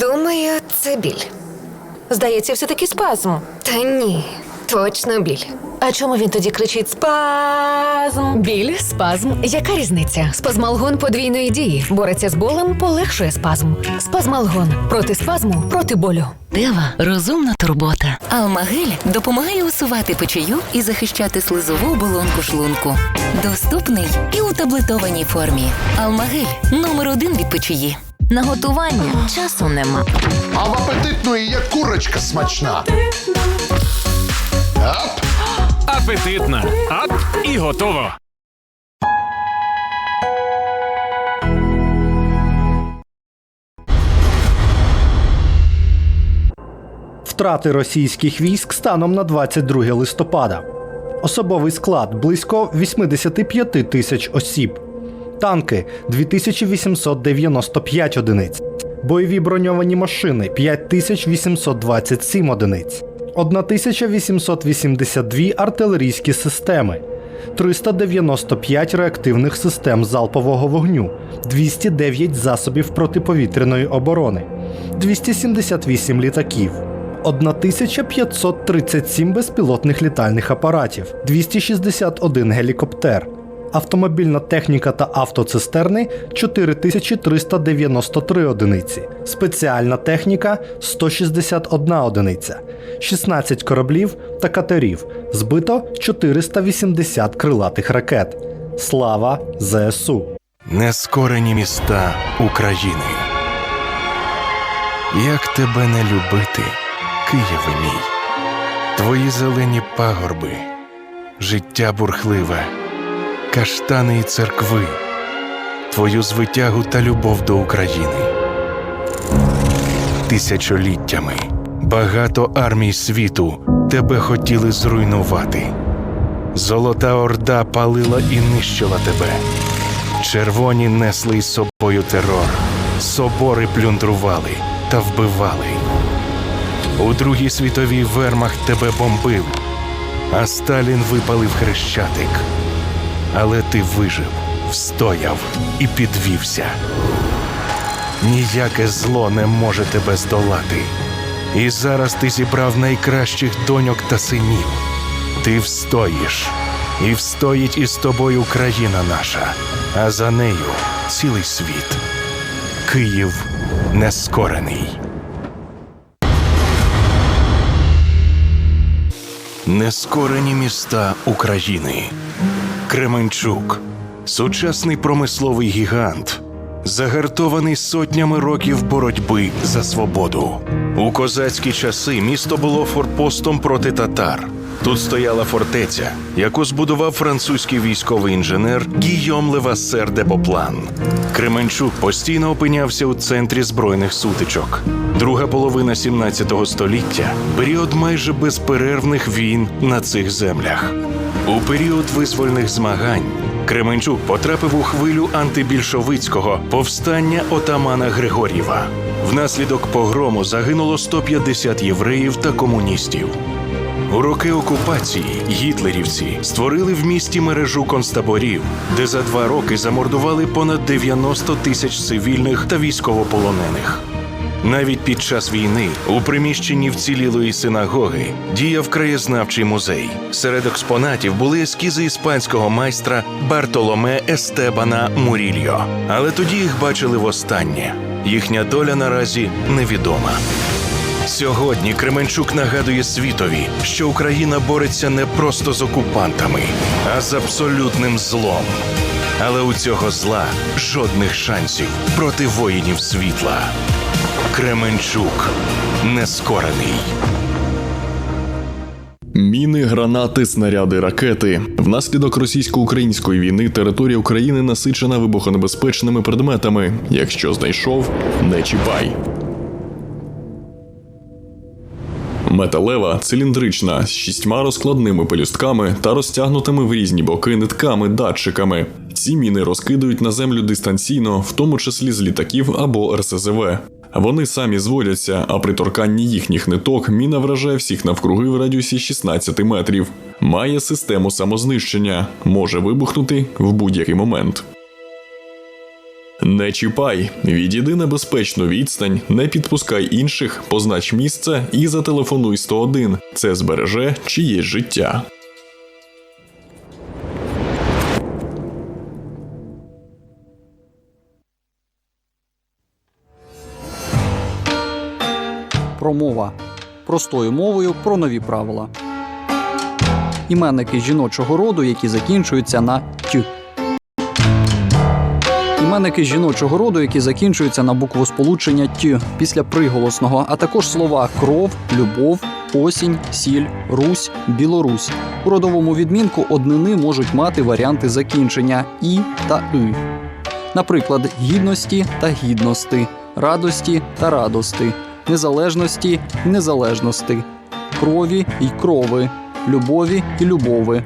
Думаю, це біль. Здається, все таки спазм. Та ні, точно біль. А чому він тоді кричить спазм? Біль, спазм. Яка різниця? Спазмалгон подвійної дії. Бореться з болем, полегшує спазм. Спазмалгон проти спазму, проти болю. Дева розумна турбота. Алмагель допомагає усувати печію і захищати слизову оболонку шлунку. Доступний і у таблетованій формі. Алмагель номер один від печії. На готування часу нема. А в апетитної є курочка смачна. Ап! Апетитна. Ап і готово. Втрати російських військ станом на 22 листопада. Особовий склад близько 85 тисяч осіб. Танки 2895 одиниць. Бойові броньовані машини 5827 одиниць. 1882 артилерійські системи. 395 реактивних систем залпового вогню, 209 засобів протиповітряної оборони, 278 літаків, 1537 безпілотних літальних апаратів, 261 гелікоптер, автомобільна техніка та автоцистерни 4393 одиниці, спеціальна техніка 161 одиниця, 16 кораблів та катерів, збито 480 крилатих ракет. Слава ЗСУ! Нескорені міста України. Як тебе не любити, Києве мій, твої зелені пагорби, життя бурхливе, каштани і церкви, твою звитягу та любов до України. Тисячоліттями багато армій світу тебе хотіли зруйнувати. Золота орда палила і нищила тебе. Червоні несли із собою терор, собори плюндрували та вбивали. У Другій світовій вермахт тебе бомбив, а Сталін випалив хрещатик. Але ти вижив, встояв і підвівся. Ніяке зло не може тебе здолати. І зараз ти зібрав найкращих доньок та синів. Ти встоїш, і встоїть із тобою країна наша, а за нею цілий світ. Київ нескорений. Нескорені міста України. Кременчук сучасний промисловий гігант, загартований сотнями років боротьби за свободу. У козацькі часи місто було форпостом проти татар. Тут стояла фортеця, яку збудував французький військовий інженер Гійом Левасер де Боплан. Кременчук постійно опинявся у центрі збройних сутичок. Друга половина 17 століття період майже безперервних війн на цих землях. У період визвольних змагань Кременчук потрапив у хвилю антибільшовицького повстання отамана Григорєва. Внаслідок погрому загинуло 150 євреїв та комуністів. У роки окупації гітлерівці створили в місті мережу концтаборів, де за два роки замордували понад 90 тисяч цивільних та військовополонених. Навіть під час війни у приміщенні вцілілої синагоги діяв краєзнавчий музей. Серед експонатів були ескізи іспанського майстра Бартоломе Естебана Мурільо. Але тоді їх бачили востаннє. Їхня доля наразі невідома. Сьогодні Кременчук нагадує світові, що Україна бореться не просто з окупантами, а з абсолютним злом. Але у цього зла жодних шансів проти воїнів світла. Кременчук нескорений. Міни, гранати, снаряди, ракети. Внаслідок російсько-української війни територія України насичена вибухонебезпечними предметами. Якщо знайшов, не чіпай. Металева циліндрична з шістьма розкладними пелюстками та розтягнутими в різні боки нитками датчиками. Ці міни розкидують на землю дистанційно, в тому числі з літаків або РСЗВ. Вони самі зводяться, а при торканні їхніх ниток міна вражає всіх навкруги в радіусі 16 метрів. Має систему самознищення, може вибухнути в будь-який момент. Не чіпай, відійди на безпечну відстань, не підпускай інших, познач місце і зателефонуй 101. Це збереже чиєсь життя. Промова простою мовою про нові правила. Іменники жіночого роду, які закінчуються на т. Іменники жіночого роду, які закінчуються на букву сполучення т після приголосного, а також слова кров, любов, осінь, сіль, русь, білорусь. У родовому відмінку однини можуть мати варіанти закінчення і та и. Наприклад, гідності та гідності, радості та радости, незалежності незалежності, крові й крови, любові і любови.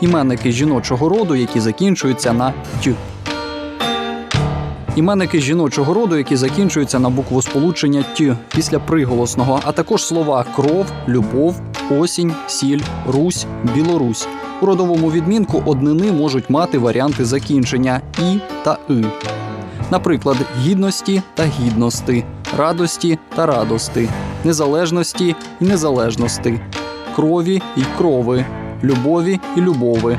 Іменники жіночого роду, які закінчуються на т. Іменники жіночого роду, які закінчуються на букву сполучення т після приголосного, а також слова кров, любов, осінь, сіль, русь, білорусь. У родовому відмінку однини можуть мати варіанти закінчення і та и. Наприклад, гідності та гідності, радості та радости, незалежності і незалежності, крові й крови, любові і любови.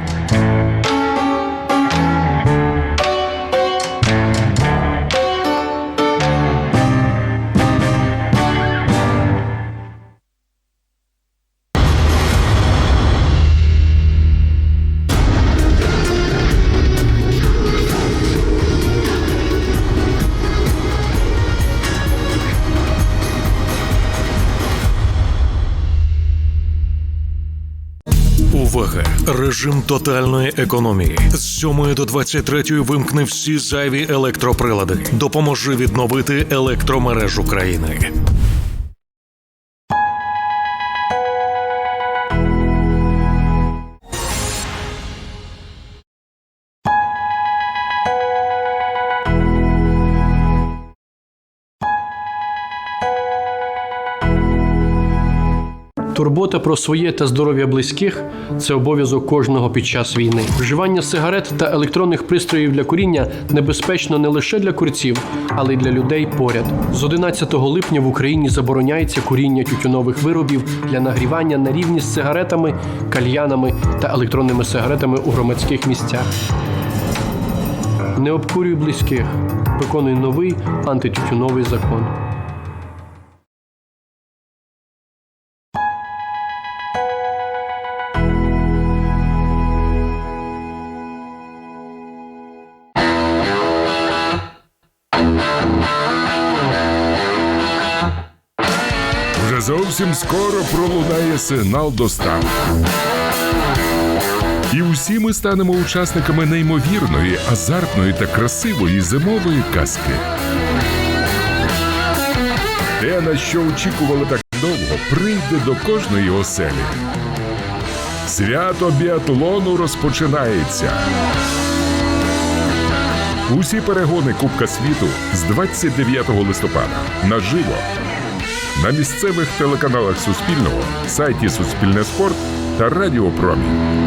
Режим тотальної економії. З 7 до 23 вимкни всі зайві електроприлади. Допоможи відновити електромережу країни. Турбота про своє та здоров'я близьких це обов'язок кожного під час війни. Вживання сигарет та електронних пристроїв для куріння небезпечно не лише для курців, але й для людей поряд. З 11 липня в Україні забороняється куріння тютюнових виробів для нагрівання на рівні з сигаретами, кальянами та електронними сигаретами у громадських місцях. Не обкурюй близьких. Виконуй новий антитютюновий закон. Зовсім скоро пролунає сигнал доставки. І усі ми станемо учасниками неймовірної, азартної та красивої зимової казки. Те, на що очікували так довго, прийде до кожної оселі. Свято біатлону розпочинається. Усі перегони Кубка світу з 29 листопада наживо на місцевих телеканалах Суспільного, сайті Суспільне спорт та Радіопромінь.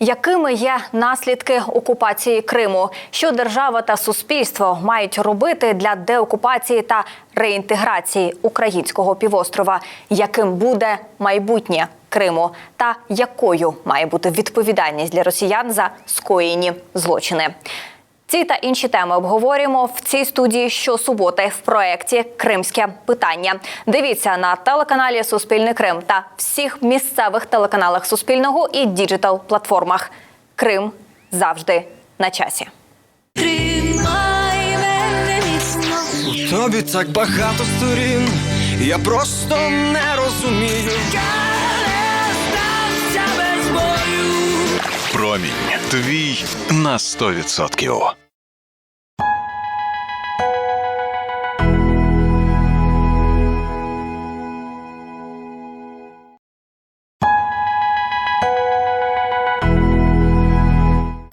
Якими є наслідки окупації Криму? Що держава та суспільство мають робити для деокупації та реінтеграції українського півострова? Яким буде майбутнє Криму? Та якою має бути відповідальність для росіян за скоєні злочини? Ці та інші теми обговорюємо в цій студії щосуботи в проєкті Кримське питання. Дивіться на телеканалі Суспільний Крим та всіх місцевих телеканалах Суспільного і діджитал платформах. Крим завжди на часі. У тобі так багато сторін, я просто не розумію. Твій на 100%.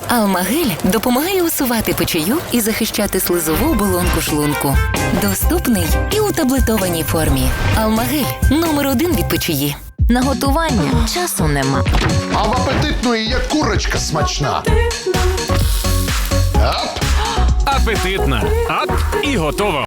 Алмагель допомагає усувати печію і захищати слизову оболонку шлунку. Доступний і у таблетованій формі. Алмагель номер один від печії. На готування часу нема. А в апетитної є курочка смачна. Ап! Апетитна. Ап і готово.